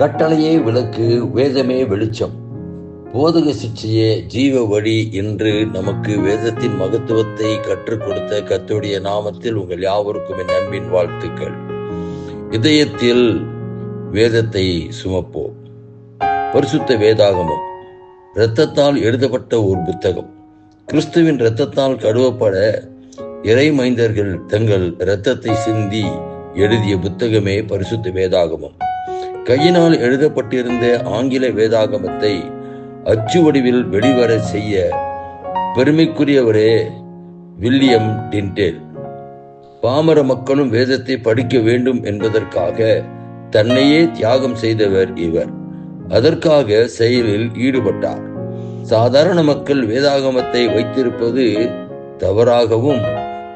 கட்டளையே விளக்கு வேதமே வெளிச்சம். போதக சிற்றையே ஜீவ வழி என்று நமக்கு வேதத்தின் மகத்துவத்தை கற்றுக் கொடுத்த கத்துடைய நாமத்தில் உங்கள் யாவருக்கும் என் அன்பின் வாழ்த்துக்கள். இதயத்தில் வேதத்தை சுமப்போம். பரிசுத்த வேதாகமம். இரத்தத்தால் எழுதப்பட்ட ஒரு புத்தகம். கிறிஸ்துவின் இரத்தத்தால் கழுவப்பட இறை மைந்தர்கள் தங்கள் இரத்தத்தை சிந்தி எழுதிய புத்தகமே பரிசுத்த வேதாகமம். கையினால் எழுதப்பட்டிருந்த ஆங்கில வேதாகமத்தை அச்சு வடிவில் வெளிவர செய்ய பெருமைக்குரியவரே வில்லியம் டின்டேல். பாமர மக்களும் வேதத்தை படிக்க வேண்டும் என்பதற்காக தன்னையே தியாகம் செய்தவர் இவர். அதற்காக செயலில் ஈடுபட்டார். சாதாரண மக்கள் வேதாகமத்தை வைத்திருப்பது தவறாகவும்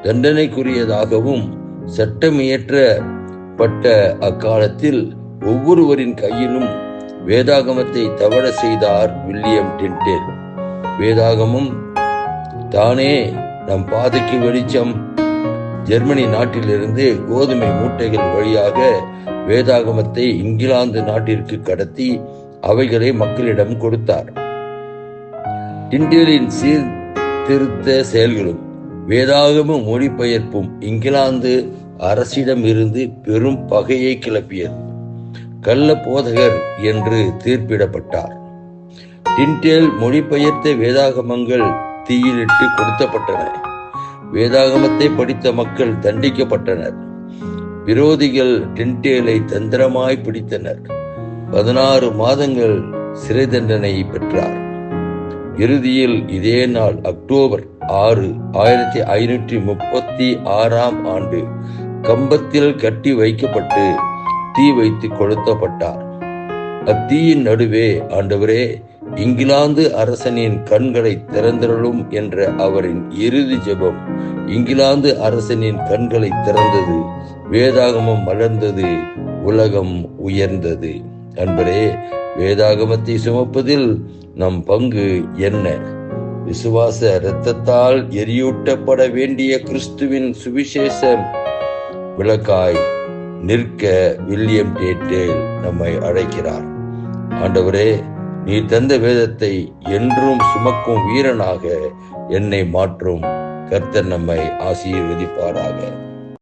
தண்டனைக்குரியதாகவும் சட்டமியற்றப்பட்ட அக்காலத்தில் ஒவ்வொருவரின் கையிலும் வேதாகமத்தை தவற செய்தார் வில்லியம் டின்டேல் வேதாகமும் தானே நம் பாதைக்கு வெளிச்சம். ஜெர்மனி நாட்டிலிருந்து கோதுமை மூட்டைகள் வழியாக வேதாகமத்தை இங்கிலாந்து நாட்டிற்கு கடத்தி அவைகளை மக்களிடம் கொடுத்தார். டிண்டேலின் சீர்திருத்த செயல்களும் வேதாகம மொழிபெயர்ப்பும் இங்கிலாந்து அரசிடம் இருந்து பெரும் பகையை கிளப்பியது. கள்ள போதகர் என்று தீர்ப்பிடப்பட்டார். டின்டேல் மொழிபெயர்த்த வேதாகமங்கள் தீயிலிட்டு கொடுத்தப்பட்டன வேதாகமத்தை படித்த மக்கள் தண்டிக்கப்பட்டனர். விரோதிகள் டின்டேலை தந்திரமாய் பிடித்தனர். பதினாறு மாதங்கள் சிறை தண்டனை பெற்றார். இறுதியில் இதே நாள் அக்டோபர் ஆறு ஆயிரத்தி ஐநூற்றி முப்பத்தி ஆறாம் ஆண்டு கம்பத்தில் கட்டி வைக்கப்பட்டு தீ வைத்து கொளுத்தப்பட்டார். அத்தீயின் நடுவே ஆண்டவரே இங்கிலாந்து அரசனின் கண்களை திறந்திரளும் என்ற அவரின் இறுதி ஜெபம் இங்கிலாந்து அரசனின் கண்களை திறந்தது வேதாகமம் மலர்ந்தது உலகம் உயர்ந்தது. அன்பரே வேதாகமத்தை சுமப்பதில் நம் பங்கு என்ன? விசுவாச இரத்தத்தால் எரியூட்டப்பட வேண்டிய கிறிஸ்துவின் சுவிசேஷம் விளக்காய் நிற்க வில்லியம் டேட்டேல் நம்மை அழைக்கிறார். ஆண்டவரே நீ தந்த வேதத்தை என்றும் சுமக்கும் வீரனாக என்னை மாற்றும். கர்த்தர் நம்மை ஆசீர்வதிப்பாராக.